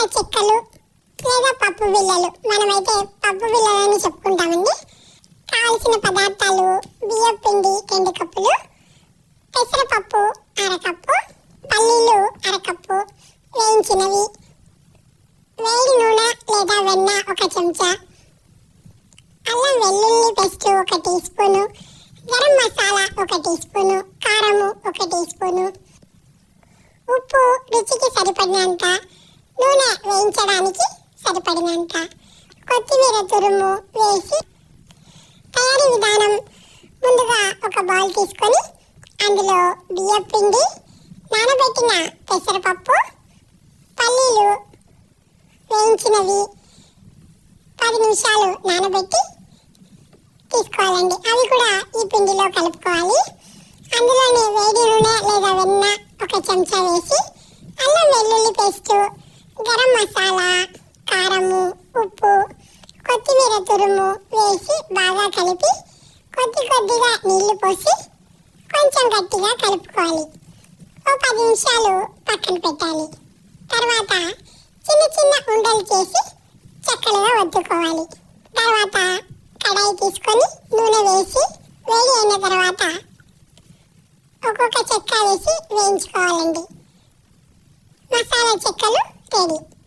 మసాలా చెక్కలు లేదా పప్పు బిళ్ళలు. మనమైతే పప్పు బిళ్ళలు అని చెప్పుకుంటామండి. కావలసిన పదార్థాలు బియ్యం పిండి రెండు కప్పులు పెసరపప్పు అరకప్పు పల్లీలు అరకప్పు వేయించినవి వేడి నూనె లేదా వెన్న ఒక చెంచా అల్లం వెల్లుల్లి పేస్ట్ ఒక టీ స్పూను గరం మసాలా ఒక టీ స్పూను కారము ఒక టీ స్పూను. ఉప్పు రుచికి సరిపడినంత నూనె వేయించడానికి సరిపడినంత కొత్తిమీర తురుము వేసి తయారీ విధానం ముందుగా ఒక బౌల్ తీసుకొని అందులో బియ్యం పిండి నానబెట్టిన పెసరపప్పు పల్లీలు వేయించినవి పది నిమిషాలు నానబెట్టి తీసుకోవాలండి. అవి కూడా ఈ పిండిలో కలుపుకోవాలి. అందులోనే వేడి నూనె లేదా వెన్న ఒక చెంచా వేసి అల్లం వెల్లుల్లి పేస్టు గరం మసాలా కారము ఉప్పు కొత్తిమీర తురుము వేసి బాగా కలిపి కొద్ది కొద్దిగా నీళ్ళు పోసి కొంచెం గట్టిగా కలుపుకోవాలి. ఓ పది నిమిషాలు పక్కన పెట్టాలి. తర్వాత చిన్న చిన్న ఉండలు చేసి చక్కలుగా వద్దుకోవాలి తర్వాత కడాయి తీసుకొని నూనె వేసి వేడి అయిన తర్వాత ఒక్కొక్క చెక్క వేసి వేయించుకోవాలండి. మసాలా చెక్కలు రెడీ